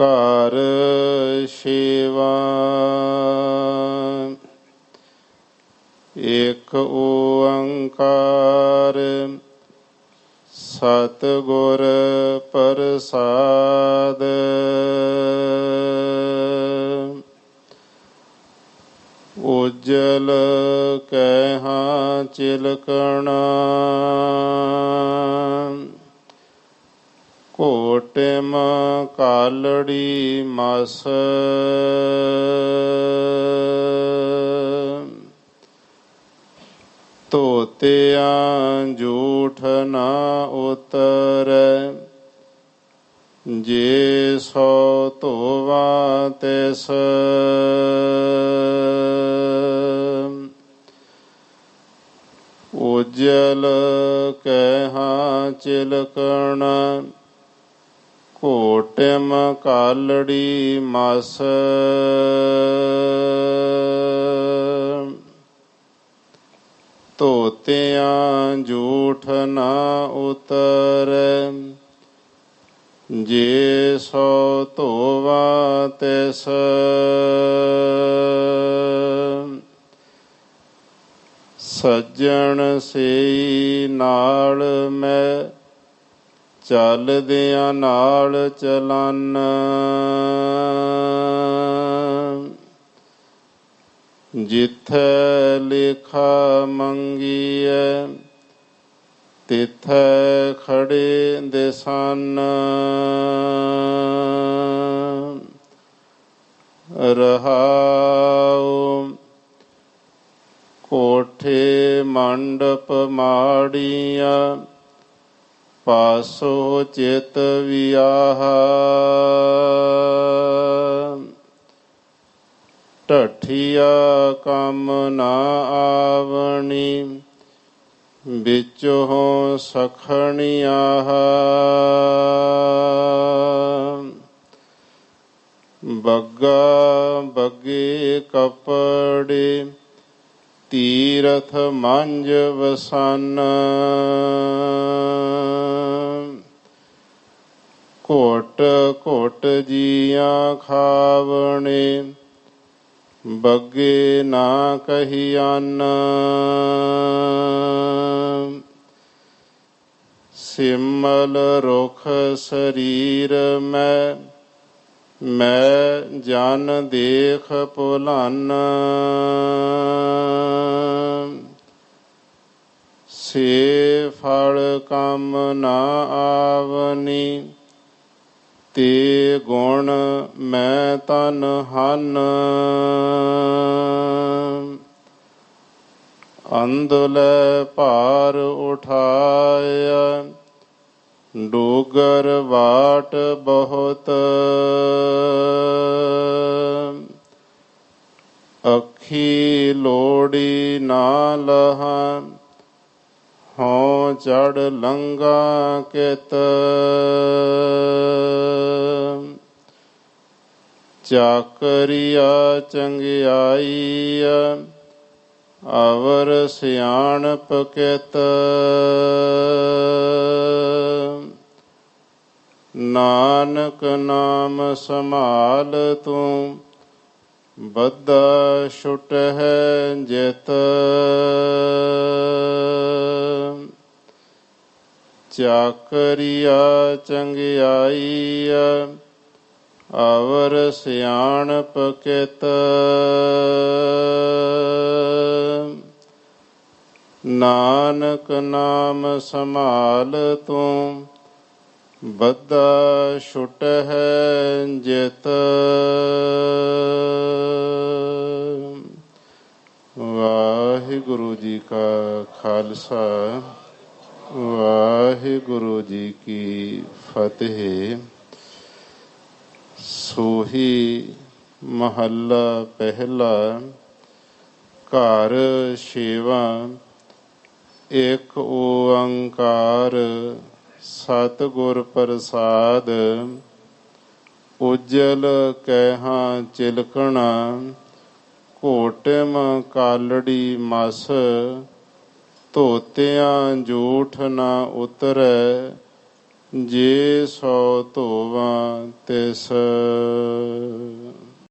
ਘਰ ਸ਼ੇਵਾ। ਇਕ ਓੰਕਾਰ ਸਤਿਗੁਰ ਪ੍ਰਸਾਦ। ਉਜਲ ਕਹਿਹਾਂ ਚਿਲਕਣਾ। ਕੋਟਿਮ ਕਾਲੜੀ ਮਸ ਤੋਤਿਆਂ ਝੂਠ ਨਾ ਉਤਰੈ ਜੇ ਸੋ ਧੋਵਾ ਤਿਸ ਉਜਲ ਕਹਿਹਾਂ ਚਿਲਕਣ ਕੋਟਿਮ ਕਾਲੜੀ ਮਸ ਤੋਤਿਆਂ ਝੂਠ ਨਾ ਉਤਰੈ ਜੇ ਸੋ ਧੋਵਾ ਤਿਸ ਸੱਜਣ ਸੇਈ ਨਾਲ ਮੈਂ ਚੱਲਦਿਆਂ ਨਾਲ ਚਲਨ। ਜਿੱਥੈ ਲਿਖਾ ਮੰਗੀਐ ਤਿਥੈ ਖੜੇ ਦਿਸਨ। ਰਹਾਉ ਕੋਠੇ ਮੰਡਪ ਮਾੜੀਆਂ ਪਾਸੋ ਚਿਤ ਵਿਆਹ। ਢਠੀਆ ਕੰਮ ਨਾ ਆਵਣੀ, ਵਿੱਚੋਂ ਸਖਣੀਆਂ ਬੱਗਾ ਬੱਗੇ ਕਪੜੇ, ਤੀਰਥ ਮੰਜ ਵਸਨ। ਕੋਟ ਜੀਆਂ ਖਾਵਣੇ, ਬੱਗੇ ਨਾ ਕਹੀਆਨ ਸਿਮਲ ਰੁਖ ਸਰੀਰ ਮੈਂ ਮੈਂ ਜਨ ਦੇਖ ਭੁਲਨ। ਸੇ ਫਲ ਕੰਮ ਨਾ ਆਵਨੀ ਤੇ ਗੁਣ ਮੈਂ ਤਨ ਹਨ। ਅੰਦਲੇ ਭਾਰ ਉਠਾਇਆ, ਡੋਗਰ ਵਾਟ ਬਹੁਤ। ਅੱਖੀ ਲੋੜੀ ਨਾ ਲਹਾ ਹਉ ਚੜ ਲੰਗਾ ਕਿਤ। ਚਾਕਰੀਆ ਚੰਗਿਆਈ ਅਵਰ ਸਿਆਣ ਕਿਤ। ਨਾਨਕ ਨਾਮ ਸਮਾਲ ਤੂੰ ਬੱਦਾ ਛੁਟ ਹੈ ਜਿਤ। ਚਾਕਰੀਆ ਚੰਗਿਆਈ ਅਵਰ ਸਿਆਣਪ ਕਿਤ। ਨਾਨਕ ਨਾਮ ਸਮਾਲ ਤੂੰ ਬੱਦਾ ਛੁਟ ਹੈ ਜਿਤ। ਵਾਹਿਗੁਰੂ ਜੀ ਕਾ ਖਾਲਸਾ, ਵਾਹਿਗੁਰੂ ਜੀ ਕੀ ਫਤਿਹ। ਸੋਹੀ ਮਹੱਲਾ ਪਹਿਲਾ, ਘਰ ਛੇਵਾ, ਇੱਕ ਓੰਕਾਰ ਸਤਿਗੁਰ ਪ੍ਰਸਾਦ, ਉਜਲ ਕਹਿਹਾਂ ਚਿਲਕਣਾ, ਘੋਟਮ ਕਾਲੜੀ ਮਸ, ਧੋਤਿਆਂ ਜੂਠ ਨਾ ਉਤਰੈ ਜੇ ਸੋ ਧੋਵਾਂ ਤਿਸ